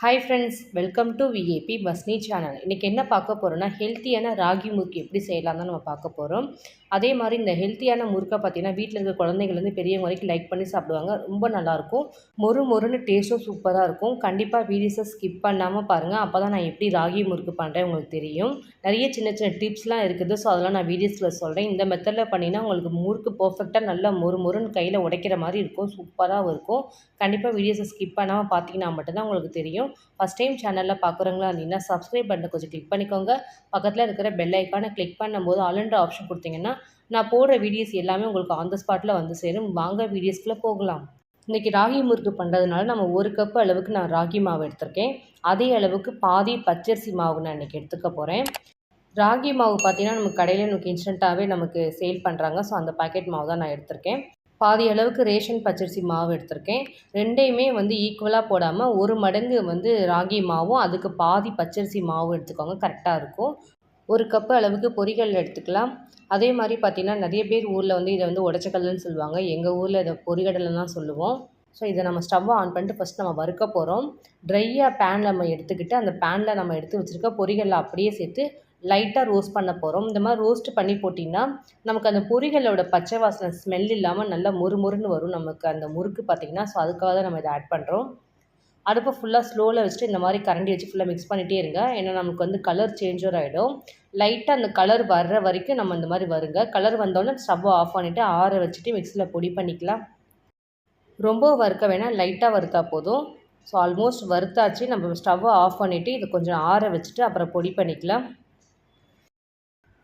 Hi friends welcome to VAP பஸ்னி channel இன்றைக்கி என்ன பார்க்க போகிறோன்னா ஹெல்த்தியான ராகி முறுக்கு எப்படி செய்யலாம் தான் நம்ம பார்க்க போகிறோம் அதே மாதிரி இந்த ஹெல்த்தியான முறுக்கை பார்த்தீங்கன்னா வீட்டில் இருக்க குழந்தைங்கள்லேருந்து பெரியவங்க வரைக்கும் லைக் பண்ணி சாப்பிடுவாங்க. ரொம்ப நல்லாயிருக்கும் மொறு மொறுன்னு டேஸ்ட்டும் சூப்பராக இருக்கும். கண்டிப்பாக வீடியோஸை ஸ்கிப் பண்ணாமல் பாருங்கள் அப்போ தான் நான் எப்படி ராகி முறுக்கு பண்ணுறேன் உங்களுக்கு தெரியும். நிறைய சின்ன சின்ன டிப்ஸ்லாம் இருக்குது. ஸோ அதெல்லாம் நான் வீடியோஸில் சொல்கிறேன் இந்த மெத்தடில் பண்ணிங்கன்னா உங்களுக்கு முறுக்கு பர்ஃபெக்டாக நல்லா மொறு மொறுன்னு கையில் உடைக்கிற மாதிரி இருக்கும். சூப்பராக இருக்கும். கண்டிப்பாக வீடியோஸை ஸ்கிப் பண்ணாமல் பார்த்தீங்கன்னா மட்டும்தான் உங்களுக்கு தெரியும். ஃபஸ்ட் டைம் சேனலில் பார்க்குறவங்களா இருந்தீங்கன்னா சப்ஸ்கிரைப் பட்டனை கொஞ்சம் கிளிக் பண்ணிக்கோங்க. பக்கத்தில் இருக்கிற பெல் ஐக்கானை கிளிக் பண்ணும்போது ஆல்ன்ற ஆப்ஷன் கொடுத்தீங்கன்னா நான் போடுற வீடியோஸ் எல்லாமே உங்களுக்கு ஆன் த ஸ்பாட்டில் வந்து சேரும். வாங்க வீடியோஸ்குள்ளே போகலாம். இன்றைக்கி ராகி முறுக்கு பண்ணுறதுனால நம்ம ஒரு கப்பு அளவுக்கு நான் ராகி மாவு எடுத்திருக்கேன். அதே அளவுக்கு பாதி பச்சரிசி மாவு நான் இன்றைக்கி எடுத்துக்க போகிறேன் ராகி மாவு பார்த்திங்கன்னா நமக்கு கடையில் நமக்கு இன்ஸ்டண்ட்டாகவே நமக்கு சேல் பண்ணுறாங்க ஸோ அந்த பாக்கெட் மாவு தான் நான் எடுத்திருக்கேன். பாதி அளவுக்கு ரேஷன் பச்சரிசி மாவு எடுத்திருக்கேன். ரெண்டையுமே வந்து ஈக்குவலாக போடாமல் ஒரு மடங்கு வந்து ராகி மாவும் அதுக்கு பாதி பச்சரிசி மாவும் எடுத்துக்கோங்க. கரெக்டாக இருக்கும். ஒரு கப்பு அளவுக்கு பொரிகள் எடுத்துக்கலாம். அதே மாதிரி பார்த்திங்கன்னா நிறைய பேர் ஊரில் வந்து இதை வந்து உடச்சக்கல்லுன்னு சொல்லுவாங்க. எங்கள் ஊரில் இதை பொரிகடலை தான் சொல்லுவோம். ஸோ இதை நம்ம ஸ்டவ்வை ஆன் பண்ணிட்டு ஃபஸ்ட் நம்ம வறுக்க போகிறோம் ட்ரையாக பேனில் நம்ம எடுத்துக்கிட்டு அந்த பேனில் நம்ம எடுத்து வச்சுருக்க பொரிகளில் அப்படியே சேர்த்து லைட்டாக ரோஸ்ட் பண்ண போகிறோம் இந்த மாதிரி ரோஸ்ட் பண்ணி போட்டிங்கன்னா நமக்கு அந்த பொரிகளோட பச்சை வாசனை ஸ்மெல் இல்லாமல் நல்லா முறுமுறுன்னு வரும். நமக்கு அந்த முறுக்கு பார்த்திங்கன்னா ஸோ அதுக்காக தான் நம்ம இதை ஆட் பண்ணுறோம் அடுப்பை ஃபுல்லாக ஸ்லோவில் வச்சுட்டு இந்த மாதிரி கரண்டி வச்சு ஃபுல்லாக மிக்ஸ் பண்ணிகிட்டே இருங்க. ஏன்னா நமக்கு வந்து கலர் சேஞ்சர் ஆகிடும் லைட்டாக அந்த கலர் வர்ற வரைக்கும் நம்ம இந்த மாதிரி வருங்க. கலர் வந்தோடனே ஸ்டவ்வை ஆஃப் பண்ணிவிட்டு ஆற வச்சுட்டு மிக்சியில் பொடி பண்ணிக்கலாம். ரொம்ப வறுக்க வேணால் லைட்டாக வறுத்தா போதும். ஸோ ஆல்மோஸ்ட் வறுத்தாச்சு. நம்ம ஸ்டவ்வை ஆஃப் பண்ணிவிட்டு இது கொஞ்சம் ஆற வச்சுட்டு அப்புறம் பொடி பண்ணிக்கலாம்.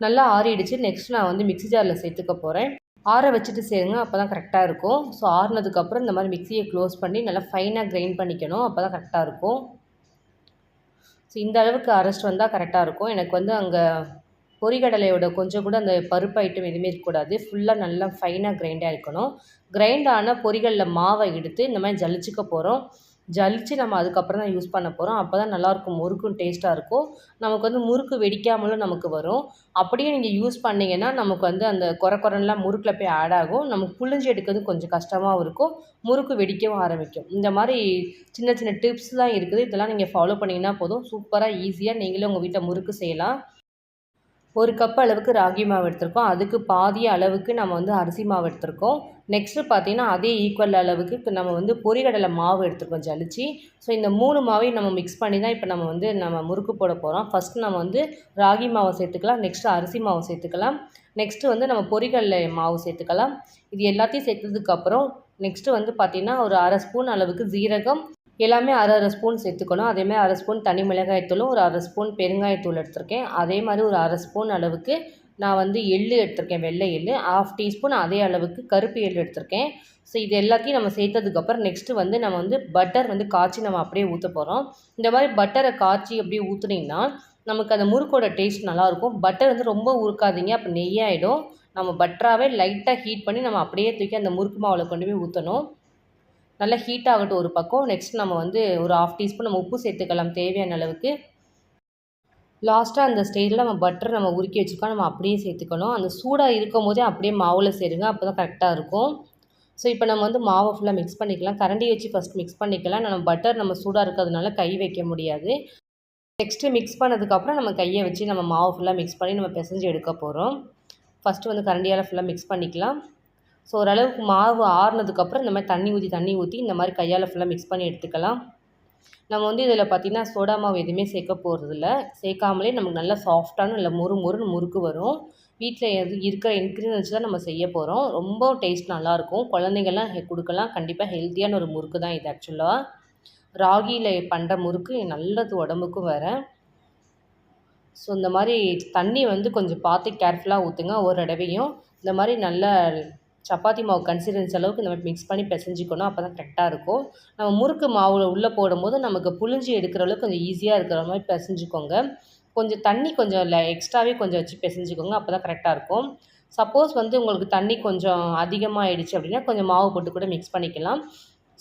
நல்லா ஆறிடுச்சு. நெக்ஸ்ட் நான் வந்து மிக்ஸி ஜாரில் சேர்த்துக்க போகிறேன் ஆற வச்சுட்டு சேருங்க அப்போ தான் கரெக்டாக இருக்கும். ஸோ ஆறுனதுக்கப்புறம் இந்த மாதிரி மிக்ஸியை க்ளோஸ் பண்ணி நல்லா ஃபைனாக கிரைண்ட் பண்ணிக்கணும். அப்போ தான் கரெக்டாக இருக்கும். ஸோ இந்த அளவுக்கு அரெஸ்ட் வந்தால் கரெக்டாக இருக்கும். எனக்கு வந்து அங்கே பொறிகடலையோட கொஞ்சம் கூட அந்த பருப்பு ஐட்டம் எதுவுமே இருக்கக்கூடாது ஃபுல்லாக நல்லா ஃபைனாக கிரைண்டாக இருக்கணும். கிரைண்ட் பொறிகளில் மாவை எடுத்து இந்த மாதிரி ஜலிச்சுக்க போகிறோம் ஜலித்து நம்ம அதுக்கப்புறம் தான் யூஸ் பண்ண போகிறோம் அப்போ தான் நல்லாயிருக்கும் முறுக்கும் டேஸ்ட்டாக இருக்கும். நமக்கு வந்து முறுக்கு வெடிக்காமலும் நமக்கு வரும். அப்படியே நீங்கள் யூஸ் பண்ணிங்கன்னா நமக்கு வந்து அந்த குறை குறைலாம் முறுக்கில் போய் ஆட் ஆகும். நமக்கு புழிஞ்சு எடுக்கிறது கொஞ்சம் கஷ்டமாகவும் இருக்கும். முறுக்கு வெடிக்கவும் ஆரம்பிக்கும். இந்த மாதிரி சின்ன சின்ன டிப்ஸ் தான் இருக்குது. இதெல்லாம் நீங்கள் ஃபாலோ பண்ணிங்கன்னா போதும். சூப்பராக ஈஸியாக நீங்களே உங்கள் வீட்டில் முறுக்கு செய்யலாம். ஒரு கப் அளவுக்கு ராகி மாவு எடுத்திருக்கோம். அதுக்கு பாதி அளவுக்கு நம்ம வந்து அரிசி மாவு எடுத்திருக்கோம். நெக்ஸ்ட்டு பார்த்தீங்கன்னா அதே ஈக்குவல் அளவுக்கு நம்ம வந்து பொரிகடலை மாவு எடுத்துருக்கோம் ஜலிச்சு. ஸோ இந்த மூணு மாவையும் நம்ம மிக்ஸ் பண்ணி தான் இப்போ நம்ம வந்து நம்ம முறுக்கு போட போகிறோம் ஃபஸ்ட்டு நம்ம வந்து ராகி மாவை சேர்த்துக்கலாம். நெக்ஸ்ட்டு அரிசி மாவு சேர்த்துக்கலாம். நெக்ஸ்ட்டு வந்து நம்ம பொரிகடலை மாவு சேர்த்துக்கலாம். இது எல்லாத்தையும் சேர்த்ததுக்கப்புறம் நெக்ஸ்ட்டு வந்து பார்த்திங்கன்னா ஒரு அரை ஸ்பூன் அளவுக்கு ஜீரகம் எல்லாமே அரை அரை ஸ்பூன் சேர்த்துக்கணும். அதேமாதிரி அரை ஸ்பூன் தனி மிளகாய்த்தூளும் ஒரு அரை ஸ்பூன் பெருங்காயத்தூள் எடுத்திருக்கேன். அதே மாதிரி ஒரு அரை ஸ்பூன் அளவுக்கு நான் வந்து எள்ளு எடுத்திருக்கேன் வெள்ளை எள்ளு. ஆஃப் டீஸ்பூன் அதே அளவுக்கு கருப்பு எள்ளு எடுத்திருக்கேன். ஸோ இது எல்லாத்தையும் நம்ம சேர்த்ததுக்கப்புறம் நெக்ஸ்ட்டு வந்து நம்ம வந்து பட்டர் வந்து காய்ச்சி நம்ம அப்படியே ஊற்ற போகிறோம் இந்த மாதிரி பட்டரை காய்ச்சி அப்படியே ஊற்றுனீங்கன்னா நமக்கு அந்த முறுக்கோட டேஸ்ட் நல்லாயிருக்கும். பட்டர் வந்து ரொம்ப உருக்காதீங்க அப்போ நெய்யாயிடும். நம்ம பட்டராகவே லைட்டாக ஹீட் பண்ணி நம்ம அப்படியே தூக்கி அந்த முறுக்கு மாவில் கொண்டு போய் ஊற்றணும் நல்லா ஹீட் ஆகட்டும் ஒரு பக்கம். நெக்ஸ்ட் நம்ம வந்து ஒரு ஆஃப் டீஸ்பூன் நம்ம உப்பு சேர்த்துக்கலாம் தேவையான அளவுக்கு. லாஸ்ட்டாக அந்த ஸ்டேஜில் நம்ம பட்டர் நம்ம உருக்கி வச்சுருக்கோம். நம்ம அப்படியே சேர்த்துக்கணும். அந்த சூடாக இருக்கும் போதே அப்படியே மாவில் சேருங்க. அப்போ தான் கரெக்டாக இருக்கும். ஸோ இப்போ நம்ம வந்து மாவை ஃபுல்லாக மிக்ஸ் பண்ணிக்கலாம். கரண்டி வச்சு ஃபஸ்ட் மிக்ஸ் பண்ணிக்கலாம். நம்ம பட்டர் நம்ம சூடாக இருக்கிறதுனால கை வைக்க முடியாது. நெக்ஸ்ட்டு மிக்ஸ் பண்ணதுக்கப்புறம் நம்ம கையை வச்சு நம்ம மாவு ஃபுல்லாக மிக்ஸ் பண்ணி நம்ம பிசைஞ்சு எடுக்க போகிறோம் ஃபஸ்ட்டு வந்து கரண்டியால் ஃபுல்லாக மிக்ஸ் பண்ணிக்கலாம். ஸோ ஓரளவுக்கு மாவு ஆறுனதுக்கப்புறம் இந்த மாதிரி தண்ணி ஊற்றி தண்ணி ஊற்றி இந்த மாதிரி கையால் ஃபுல்லாக மிக்ஸ் பண்ணி எடுத்துக்கலாம். நம்ம வந்து இதில் பார்த்திங்கன்னா சோடா மாவு எதுவுமே சேர்க்க போகிறதில்ல சேர்க்காமலே நமக்கு நல்லா சாஃப்டான நல்ல முறு முறுன்னு முறுக்கு வரும். வீட்டில் எது இருக்கிற இன்க்ரீடியன்ஸ் தான் நம்ம செய்ய போகிறோம் ரொம்ப டேஸ்ட் நல்லாயிருக்கும் குழந்தைங்கள்லாம் கொடுக்கலாம். கண்டிப்பாக ஹெல்த்தியான ஒரு முறுக்கு தான் இது ஆக்சுவலாக ராகியில் பண்ணுற முறுக்கு நல்லது உடம்புக்கும் வேறு. ஸோ இந்த மாதிரி தண்ணி வந்து கொஞ்சம் பார்த்து கேர்ஃபுல்லாக ஊற்றுங்க ஒரு தடவையும். இந்த மாதிரி நல்ல சப்பாத்தி மாவு கன்சிஸ்டன்சி அளவுக்கு இந்த மாதிரி மிக்ஸ் பண்ணி பிசைஞ்சிக்கணும். அப்போ தான் கரெக்டாக இருக்கும். நம்ம முறுக்கு மாவில் உள்ளே போடும்போது நமக்கு புழிஞ்சி எடுக்கிற அளவுக்கு கொஞ்சம் ஈஸியாக இருக்கிற மாதிரி பிசைஞ்சிக்கோங்க. கொஞ்சம் தண்ணி கொஞ்சம் இல்லை எக்ஸ்ட்ராவே கொஞ்சம் வச்சு பிசைஞ்சிக்கோங்க. அப்போ தான் கரெக்டாக இருக்கும். சப்போஸ் வந்து உங்களுக்கு தண்ணி கொஞ்சம் அதிகமாக ஆயிடுச்சு அப்படின்னா கொஞ்சம் மாவு போட்டு கூட மிக்ஸ் பண்ணிக்கலாம்.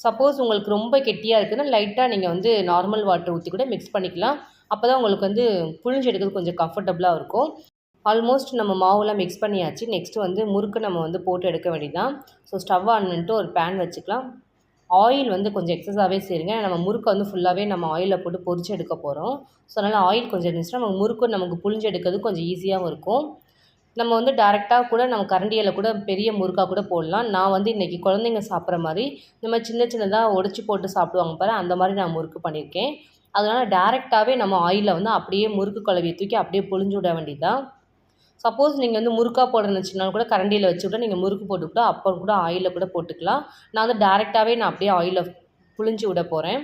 சப்போஸ் உங்களுக்கு ரொம்ப கெட்டியாக இருக்குதுன்னா லைட்டாக நீங்கள் வந்து நார்மல் வாட்டர் ஊற்றி கூட மிக்ஸ் பண்ணிக்கலாம். அப்போ தான் உங்களுக்கு வந்து புழிஞ்சு எடுக்கிறது கொஞ்சம் கம்ஃபர்டபுளாக இருக்கும். ஆல்மோஸ்ட் நம்ம மாவுலாம் மிக்ஸ் பண்ணியாச்சு. நெக்ஸ்ட்டு வந்து முறுக்கு நம்ம வந்து போட்டு எடுக்க வேண்டியதான் ஸோ ஸ்டவ் ஆன் பண்ணிட்டு ஒரு பேன் வச்சுக்கலாம். ஆயில் வந்து கொஞ்சம் எக்ஸஸாகவே சேருங்க. நம்ம முறுக்கை வந்து ஃபுல்லாகவே நம்ம ஆயிலில் போட்டு பொரிச்சு எடுக்க போகிறோம் ஸோ அதனால் ஆயில் கொஞ்சம் இருந்துச்சுன்னா நம்ம முறுக்கு நமக்கு புழிஞ்சு எடுக்கிறது கொஞ்சம் ஈஸியாகவும் இருக்கும். நம்ம வந்து டேரெக்டாக கூட நம்ம கரண்டியில் கூட பெரிய முறுக்காக கூட போடலாம். நான் வந்து இன்றைக்கி குழந்தைங்க சாப்பிட்ற மாதிரி நம்ம சின்ன சின்னதாக உடச்சி போட்டு சாப்பிடுவாங்க பாரு அந்த மாதிரி நான் முறுக்கு பண்ணியிருக்கேன். அதனால் டேரெக்டாகவே நம்ம ஆயிலில் வந்து அப்படியே முறுக்கு குழவியை தூக்கி அப்படியே புழிஞ்சு விட வேண்டியதான் சப்போஸ் நீங்கள் வந்து முறுக்கா போடுறதுன்னு வச்சுனாலும் கூட கரண்டியில் வச்சு கூட நீங்கள் முறுக்கு போட்டு கூட அப்போ கூட ஆயிலில் கூட போட்டுக்கலாம். நான் வந்து டேரெக்டாகவே நான் அப்படியே ஆயிலில் புழிஞ்சு விட போகிறேன்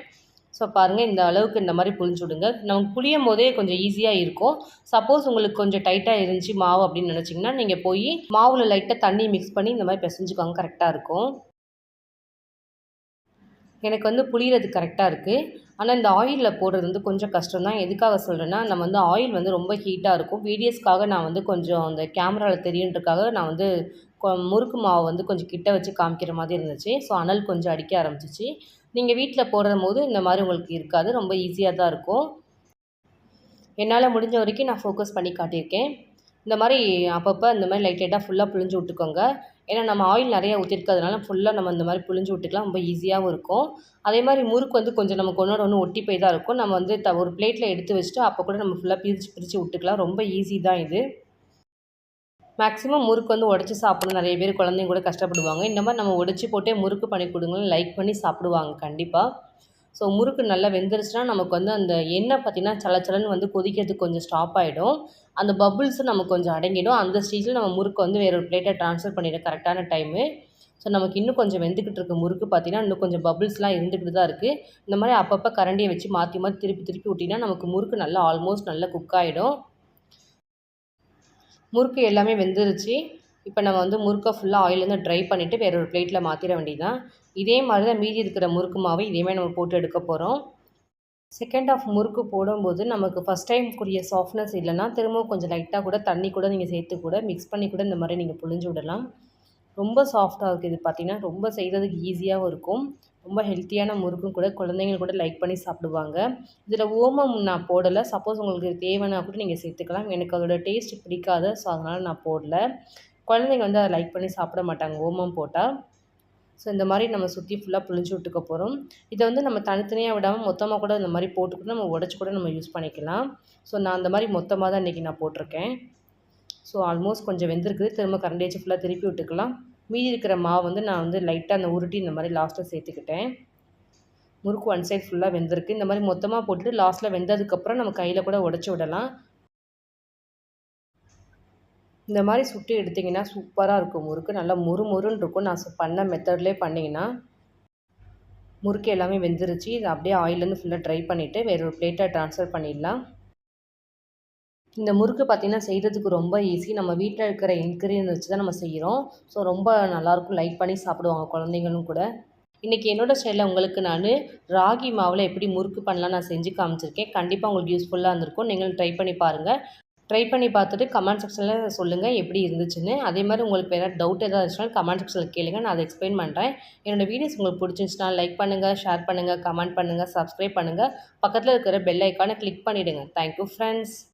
ஸோ பாருங்கள் இந்த அளவுக்கு இந்த மாதிரி புழிஞ்சு விடுங்க. நம்ம புளியும் போதே கொஞ்சம் ஈஸியாக இருக்கும். சப்போஸ் உங்களுக்கு கொஞ்சம் டைட்டாக இருந்துச்சு மாவு அப்படின்னு நினச்சிங்கன்னா நீங்கள் போய் மாவில் லைட்டாக தண்ணி மிக்ஸ் பண்ணி இந்த மாதிரி பிசைஞ்சுக்கோங்க. கரெக்டாக இருக்கும். எனக்கு வந்து புளியறது கரெக்டாக இருக்குது ஆனால் இந்த ஆயிலில் போடுறது வந்து கொஞ்சம் கஷ்டம் தான் எதுக்காக சொல்கிறேன்னா நம்ம வந்து ஆயில் வந்து ரொம்ப ஹீட்டாக இருக்கும். வீடியோஸ்க்காக நான் வந்து கொஞ்சம் அந்த கேமராவில் தெரியுன்றக்காக நான் வந்து முறுக்கு மாவு வந்து கொஞ்சம் கிட்ட வச்சு காமிக்கிற மாதிரி இருந்துச்சு. ஸோ அனல் கொஞ்சம் அடிக்க ஆரம்பிச்சிச்சு. நீங்கள் வீட்டில் போடுற போது இந்த மாதிரி உங்களுக்கு இருக்காது. ரொம்ப ஈஸியாக தான் இருக்கும். என்னால் முடிஞ்ச வரைக்கும் நான் ஃபோக்கஸ் பண்ணி காட்டியிருக்கேன். இந்த மாதிரி அப்பப்போ இந்த மாதிரி லைட் லைட்டாக ஃபுல்லாக புழிஞ்சு விட்டுக்கோங்க. ஏன்னா நம்ம ஆயில் நிறையா ஊற்றிருக்கிறதுனால ஃபுல்லாக நம்ம இந்த மாதிரி புழிஞ்சு விட்டுக்கலாம். ரொம்ப ஈஸியாகவும் இருக்கும். அதே மாதிரி முறுக்கு வந்து கொஞ்சம் நமக்கு ஒன்றோட ஒன்று ஒட்டி போய் தான் இருக்கும். நம்ம வந்து த ஒரு பிளேட்டில் எடுத்து வச்சுட்டு அப்போ கூட நம்ம ஃபுல்லாக பிரித்து பிரித்து விட்டுக்கலாம். ரொம்ப ஈஸி தான் இது. மேக்ஸிமம் முறுக்கு வந்து உடச்சி சாப்பிடணும். நிறைய பேர் குழந்தைங்க கூட கஷ்டப்படுவாங்க. இந்த மாதிரி நம்ம உடச்சி போட்டே முறுக்கு பண்ணி கொடுங்கன்னு லைக் பண்ணி சாப்பிடுவாங்க கண்டிப்பாக ஸோ முறுக்கு நல்லா வெந்துருச்சுன்னா நமக்கு வந்து அந்த எண்ணெய் பார்த்திங்கன்னா சலச்சலன்னு வந்து கொதிக்கிறதுக்கு கொஞ்சம் ஸ்டாப் ஆகிடும் அந்த பபுள்ஸும் நமக்கு கொஞ்சம் அடங்கிடும். அந்த ஸ்டேஜில் நம்ம முறுக்கு வந்து வேறு ஒரு பிளேட்டை ட்ரான்ஸ்ஃபர் பண்ணிடும் கரெக்டான டைமு ஸோ நமக்கு இன்னும் கொஞ்சம் வெந்துக்கிட்டு இருக்க முறுக்கு பார்த்திங்கன்னா. இன்னும் கொஞ்சம் பபுள்ஸ்லாம் இருந்துக்கிட்டு தான் இருக்குது இந்த மாதிரி அப்பப்போ கரண்டியை வச்சு மாற்றி மாற்றி திருப்பி திருப்பி விட்டிங்கன்னா நமக்கு முறுக்கு நல்லா ஆல்மோஸ்ட் நல்லா குக் ஆகிடும் முறுக்கு எல்லாமே வெந்துருச்சு. இப்போ நம்ம வந்து முறுக்கை ஃபுல்லாக ஆயிலேருந்து ட்ரை பண்ணிவிட்டு வேறு ஒரு பிளேட்டில் மாற்றிட வேண்டியதான் இதே மாதிரி தான் மீதி இருக்கிற முறுக்கு மாவை இதேமாதிரி நம்ம போட்டு எடுக்க போகிறோம் செகண்ட் ஆஃப் முறுக்கு போடும்போது நமக்கு ஃபஸ்ட் டைம்க்குரிய சாஃப்ட்னஸ் இல்லைன்னா திரும்பவும் கொஞ்சம் லைட்டாக கூட தண்ணி கூட நீங்கள் சேர்த்து கூட மிக்ஸ் பண்ணி கூட இந்த மாதிரி நீங்கள் புழிஞ்சு விடலாம். ரொம்ப சாஃப்டாக இருக்குது இது பார்த்திங்கன்னா ரொம்ப செய்கிறதுக்கு ஈஸியாகவும் இருக்கும். ரொம்ப ஹெல்த்தியான முறுக்கும் கூட குழந்தைங்க கூட லைக் பண்ணி சாப்பிடுவாங்க. இதில் ஓமம் நான் போடலை. சப்போஸ் உங்களுக்கு தேவைன்னா கூட நீங்கள் சேர்த்துக்கலாம். எனக்கு அதோடய டேஸ்ட் பிடிக்காத ஸோ அதனால் நான் போடல. குழந்தைங்க வந்து அதை லைக் பண்ணி சாப்பிட மாட்டாங்க ஓமம் போட்டால் ஸோ இந்த மாதிரி நம்ம சுற்றி ஃபுல்லாக புழிஞ்சு விட்டுக்க போகிறோம் இதை வந்து நம்ம தனித்தனியாக விடாமல் மொத்தமாக கூட இந்த மாதிரி போட்டுக்கிட்டு நம்ம உடச்சி கூட நம்ம யூஸ் பண்ணிக்கலாம். ஸோ நான் அந்த மாதிரி மொத்தமாக தான் இன்றைக்கி நான் போட்டிருக்கேன். ஸோ ஆல்மோஸ்ட் கொஞ்சம் வெந்திருக்குது. திரும்ப கரண்டி வச்சு ஃபுல்லாக திருப்பி விட்டுக்கலாம். மீதி இருக்கிற மாவு வந்து நான் வந்து லைட்டாக அந்த உருட்டி இந்த மாதிரி லாஸ்ட்டில் சேர்த்துக்கிட்டேன். முறுக்கு ஒன் சைட் ஃபுல்லாக வெந்திருக்கு. இந்த மாதிரி மொத்தமாக போட்டுட்டு லாஸ்ட்டில் வெந்ததுக்கப்புறம் நம்ம கையில் கூட உடச்சி விடலாம். இந்த மாதிரி சுட்டு எடுத்திங்கன்னா சூப்பராக இருக்கும். முறுக்கு நல்லா முறு முறுன்னு இருக்கும். நான் பண்ண மெத்தட்லேயே பண்ணிங்கன்னா முறுக்கு எல்லாமே வெந்துருச்சு. இதை அப்படியே ஆயிலேருந்து ஃபுல்லாக ட்ரை பண்ணிவிட்டு வேறு ஒரு பிளேட்டாக ட்ரான்ஸ்ஃபர் பண்ணிடலாம். இந்த முறுக்கு பார்த்திங்கன்னா செய்கிறதுக்கு ரொம்ப ஈஸி நம்ம வீட்டில் இருக்கிற இன்க்ரீடியன்ட் வச்சு தான் நம்ம செய்கிறோம் ஸோ ரொம்ப நல்லாயிருக்கும் லைக் பண்ணி சாப்பிடுவாங்க குழந்தைங்களும் கூட. இன்றைக்கி என்னோடய ஸ்டைலில் உங்களுக்கு நான் ராகி மாவில் எப்படி முறுக்கு பண்ணலாம் நான் செஞ்சு காமிச்சிருக்கேன். கண்டிப்பாக உங்களுக்கு யூஸ்ஃபுல்லாக இருந்திருக்கும். நீங்களும் ட்ரை பண்ணி பாருங்கள் ட்ரை பண்ணி பார்த்துட்டு கமெண்ட் செக்ஷனில் சொல்லுங்கள் எப்படி இருந்துச்சுன்னு. அதே மாதிரி உங்களுக்கு வேறு டவுட் ஏதாவது இருந்துச்சுன்னா கமெண்ட் செக்ஷனில் கேளுங்கள் நான் அதை எக்ஸ்பிளைன் பண்ணுறேன் என்னோடய வீடியோஸ் உங்களுக்கு பிடிச்சிருந்துச்சுன்னா லைக் பண்ணுங்கள் ஷேர் பண்ணுங்கள் கமெண்ட் பண்ணுங்கள் சப்ஸ்கிரைப் பண்ணுங்கள் பக்கத்தில் இருக்கிற பெல் ஐக்கானை கிளிக் பண்ணிவிடுங்க தேங்க்யூ ஃப்ரெண்ட்ஸ்